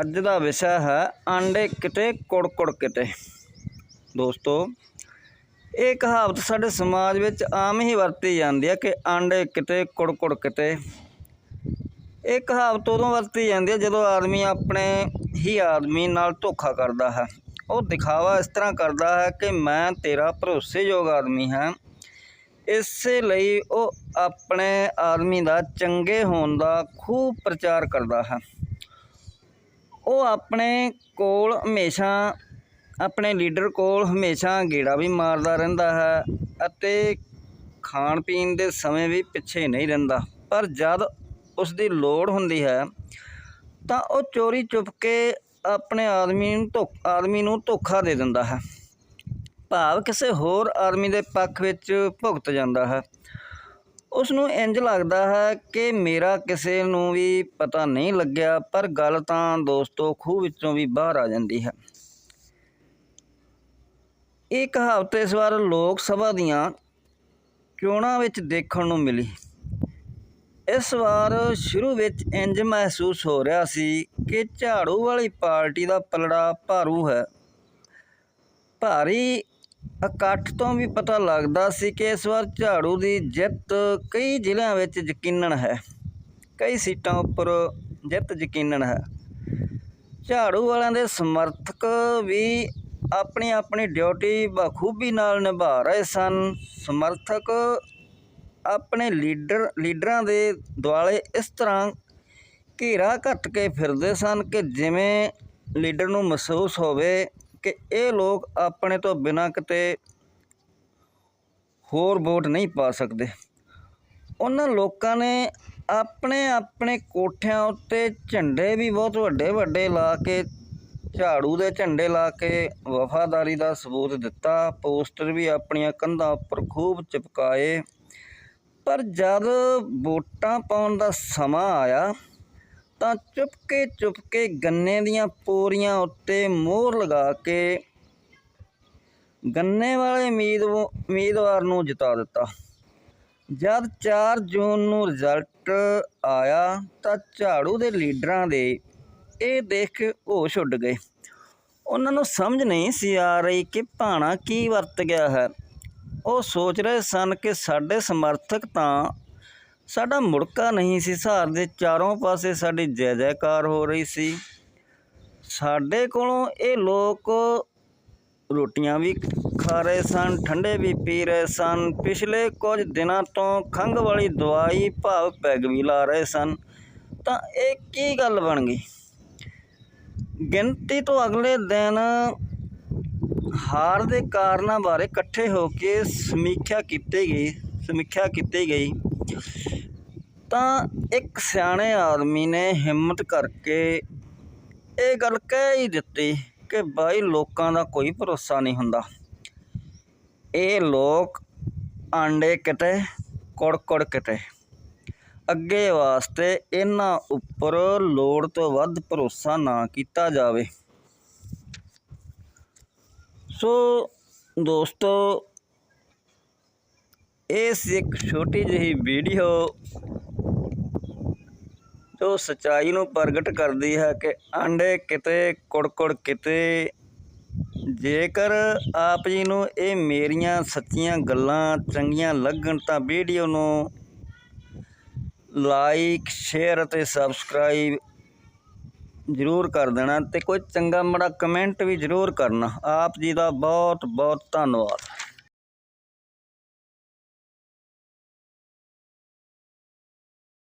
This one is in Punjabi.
ਅੱਜ ਦਾ ਵਿਸ਼ਾ ਹੈ ਆਂਡੇ ਕਿਤੇ ਕੁੜ-ਕੁੜ ਕਿਤੇ। ਦੋਸਤੋ, ਇਹ ਕਹਾਵਤ ਸਾਡੇ ਸਮਾਜ ਵਿੱਚ ਆਮ ਹੀ ਵਰਤੀ ਜਾਂਦੀ ਹੈ ਕਿ ਆਂਡੇ ਕਿਤੇ ਕੁੜਕੁੜ ਕਿਤੇ। ਇਹ ਕਹਾਵਤ ਉਦੋਂ ਵਰਤੀ ਜਾਂਦੀ ਹੈ ਜਦੋਂ ਆਦਮੀ ਆਪਣੇ ਹੀ ਆਦਮੀ ਨਾਲ ਧੋਖਾ ਕਰਦਾ ਹੈ। ਉਹ ਦਿਖਾਵਾ ਇਸ ਤਰ੍ਹਾਂ ਕਰਦਾ ਹੈ ਕਿ ਮੈਂ ਤੇਰਾ ਭਰੋਸੇਯੋਗ ਆਦਮੀ ਹਾਂ। ਇਸੇ ਲਈ ਉਹ ਆਪਣੇ ਆਦਮੀ ਦਾ ਚੰਗੇ ਹੋਣ ਦਾ ਖੂਬ ਪ੍ਰਚਾਰ ਕਰਦਾ ਹੈ। ਉਹ ਆਪਣੇ ਕੋਲ ਹਮੇਸ਼ਾ, ਆਪਣੇ ਲੀਡਰ ਕੋਲ ਹਮੇਸ਼ਾ ਗੇੜਾ ਵੀ ਮਾਰਦਾ ਰਹਿੰਦਾ ਹੈ ਅਤੇ ਖਾਣ ਪੀਣ ਦੇ ਸਮੇਂ ਵੀ ਪਿੱਛੇ ਨਹੀਂ ਰਹਿੰਦਾ। ਪਰ ਜਦ ਉਸ ਦੀ ਲੋੜ ਹੁੰਦੀ ਹੈ, ਤਾਂ ਉਹ ਚੋਰੀ ਚੁੱਪ ਕੇ ਆਪਣੇ ਆਦਮੀ ਨੂੰ ਧੋ ਆਦਮੀ ਨੂੰ ਧੋਖਾ ਦੇ ਦਿੰਦਾ ਹੈ। ਭਾਵ ਕਿਸੇ ਹੋਰ ਆਦਮੀ ਦੇ ਪੱਖ ਵਿੱਚ ਭੁਗਤ ਜਾਂਦਾ ਹੈ। ਉਸ ਨੂੰ ਇੰਜ ਲੱਗਦਾ ਹੈ ਕਿ ਮੇਰਾ ਕਿਸੇ ਨੂੰ ਵੀ ਪਤਾ ਨਹੀਂ ਲੱਗਿਆ, ਪਰ ਗੱਲ ਤਾਂ ਦੋਸਤੋ ਖੂਹ ਵਿੱਚੋਂ ਵੀ ਬਾਹਰ ਆ ਜਾਂਦੀ ਹੈ। ਇਹ ਕਹਾਵਤ ਇਸ ਵਾਰ ਲੋਕ ਸਭਾ ਦੀਆਂ ਚੋਣਾਂ ਵਿੱਚ ਦੇਖਣ ਨੂੰ ਮਿਲੀ। ਇਸ ਵਾਰ ਸ਼ੁਰੂ ਵਿੱਚ ਇੰਜ ਮਹਿਸੂਸ ਹੋ ਰਿਹਾ ਸੀ ਕਿ ਝਾੜੂ ਵਾਲੀ ਪਾਰਟੀ ਦਾ ਪਲੜਾ ਭਾਰੂ ਹੈ। ਭਾਰੀ ਇਕੱਠ ਤੋਂ ਵੀ ਪਤਾ ਲੱਗਦਾ ਸੀ ਕਿ ਇਸ ਵਾਰ ਝਾੜੂ ਦੀ ਜਿੱਤ ਕਈ ਜ਼ਿਲ੍ਹਿਆਂ ਵਿੱਚ ਯਕੀਨਨ ਹੈ। ਕਈ ਸੀਟਾਂ ਉੱਪਰ ਜਿੱਤ ਯਕੀਨਨ ਹੈ। ਝਾੜੂ ਵਾਲਿਆਂ ਦੇ ਸਮਰਥਕ ਵੀ ਆਪਣੀ ਆਪਣੀ ਡਿਊਟੀ ਬਖੂਬੀ ਨਾਲ ਨਿਭਾ ਰਹੇ ਸਨ। ਸਮਰਥਕ ਆਪਣੇ ਲੀਡਰ, ਲੀਡਰਾਂ ਦੇ ਦੁਆਲੇ ਇਸ ਤਰ੍ਹਾਂ ਘੇਰਾ ਘੱਟ ਕੇ ਫਿਰਦੇ ਸਨ ਕਿ ਜਿਵੇਂ ਲੀਡਰ ਨੂੰ ਮਹਿਸੂਸ ਹੋਵੇ ਕਿ ਇਹ ਲੋਕ ਆਪਣੇ ਤੋਂ ਬਿਨਾਂ ਕਿਤੇ ਹੋਰ ਵੋਟ ਨਹੀਂ ਪਾ ਸਕਦੇ। ਉਹਨਾਂ ਲੋਕਾਂ ਨੇ ਆਪਣੇ ਆਪਣੇ ਕੋਠਿਆਂ ਉੱਤੇ ਝੰਡੇ ਵੀ ਬਹੁਤ ਵੱਡੇ ਵੱਡੇ ਲਾ ਕੇ, ਝਾੜੂ ਦੇ ਝੰਡੇ ਲਾ ਕੇ ਵਫਾਦਾਰੀ ਦਾ ਸਬੂਤ ਦਿੱਤਾ, ਪੋਸਟਰ ਵੀ ਆਪਣੀਆਂ ਕੰਧਾਂ ਉੱਪਰ ਖੂਬ ਚਿਪਕਾਏ। ਪਰ ਜਦ ਵੋਟਾਂ ਪਾਉਣ ਦਾ ਸਮਾਂ ਆਇਆ ਤਾਂ ਚੁਪਕੇ ਚੁਪਕੇ ਗੰਨੇ ਦੀਆਂ ਪੋਰੀਆਂ ਉੱਤੇ ਮੋਹਰ ਲਗਾ ਕੇ ਗੰਨੇ ਵਾਲੇ ਉਮੀਦ ਉਮੀਦਵਾਰ ਨੂੰ ਜਿਤਾ ਦਿੱਤਾ। ਜਦ 4 ਜੂਨ ਨੂੰ ਰਿਜ਼ਲਟ ਆਇਆ ਤਾਂ ਝਾੜੂ ਦੇ ਲੀਡਰਾਂ ਦੇ ਇਹ ਦੇਖ ਕੇ ਹੋਸ਼ ਉੱਡ ਗਏ। ਉਹਨਾਂ ਨੂੰ ਸਮਝ ਨਹੀਂ ਸੀ ਆ ਰਹੀ ਕਿ ਭਾਣਾ ਕੀ ਵਰਤ ਗਿਆ ਹੈ। ਉਹ ਸੋਚ ਰਹੇ ਸਨ ਕਿ ਸਾਡੇ ਸਮਰਥਕ ਤਾਂ ਸਾਡਾ ਮੁੜਕਾ ਨਹੀਂ ਸੀ। ਸਹਾਰ ਦੇ ਚਾਰੋਂ ਪਾਸੇ ਸਾਡੀ ਜੈ ਜੈਕਾਰ ਹੋ ਰਹੀ ਸੀ। ਸਾਡੇ ਕੋਲੋਂ ਇਹ ਲੋਕ ਰੋਟੀਆਂ ਵੀ ਖਾ ਰਹੇ ਸਨ, ਠੰਡੇ ਵੀ ਪੀ ਰਹੇ ਸਨ। ਪਿਛਲੇ ਕੁਝ ਦਿਨਾਂ ਤੋਂ ਖੰਘ ਵਾਲੀ ਦਵਾਈ ਭਾਵ ਪੈਗ ਵੀ ਲਾ ਰਹੇ ਸਨ। ਤਾਂ ਇਹ ਕੀ ਗੱਲ ਬਣ ਗਈ? ਗਿਣਤੀ ਤੋਂ ਅਗਲੇ ਦਿਨ ਹਾਰ ਦੇ ਕਾਰਨਾਂ ਬਾਰੇ ਇਕੱਠੇ ਹੋ ਕੇ ਸਮੀਖਿਆ ਕੀਤੀ ਗਈ, ਸਮੀਖਿਆ ਕੀਤੀ ਗਈ। ਤਾਂ ਇੱਕ ਸਿਆਣੇ ਆਦਮੀ ਨੇ ਹਿੰਮਤ ਕਰਕੇ ਇਹ ਗੱਲ ਕਹਿ ਹੀ ਦਿੱਤੀ ਕਿ ਬਾਈ ਲੋਕਾਂ ਦਾ ਕੋਈ ਭਰੋਸਾ ਨਹੀਂ ਹੁੰਦਾ। ਇਹ ਲੋਕ ਆਂਡੇ ਕਿਤੇ, ਕੁੜ-ਕੁੜ ਕਿਤੇ। ਅੱਗੇ ਵਾਸਤੇ ਇਹਨਾਂ ਉੱਪਰ ਲੋੜ ਤੋਂ ਵੱਧ ਭਰੋਸਾ ਨਾ ਕੀਤਾ ਜਾਵੇ। ਸੋ ਦੋਸਤੋ ਇਸ ਇੱਕ ਛੋਟੀ ਜਿਹੀ ਵੀਡੀਓ ਜੋ ਸਚਾਈ ਨੂੰ ਪ੍ਰਗਟ ਕਰਦੀ ਹੈ ਕਿ ਆਂਡੇ ਕਿਤੇ, ਕੁੜਕੁੜ ਕਿਤੇ। ਜੇਕਰ ਆਪ ਜੀ ਨੂੰ ਇਹ ਮੇਰੀਆਂ ਸੱਚੀਆਂ ਗੱਲਾਂ ਚੰਗੀਆਂ ਲੱਗਣ ਤਾਂ ਵੀਡੀਓ ਨੂੰ ਲਾਈਕ, ਸ਼ੇਅਰ ਅਤੇ ਸਬਸਕ੍ਰਾਈਬ ਜ਼ਰੂਰ ਕਰ ਦੇਣਾ ਤੇ ਕੋਈ ਚੰਗਾ ਮੜਾ ਕਮੈਂਟ ਵੀ ਜ਼ਰੂਰ ਕਰਨਾ। ਆਪ ਜੀ ਦਾ ਬਹੁਤ ਬਹੁਤ ਧੰਨਵਾਦ।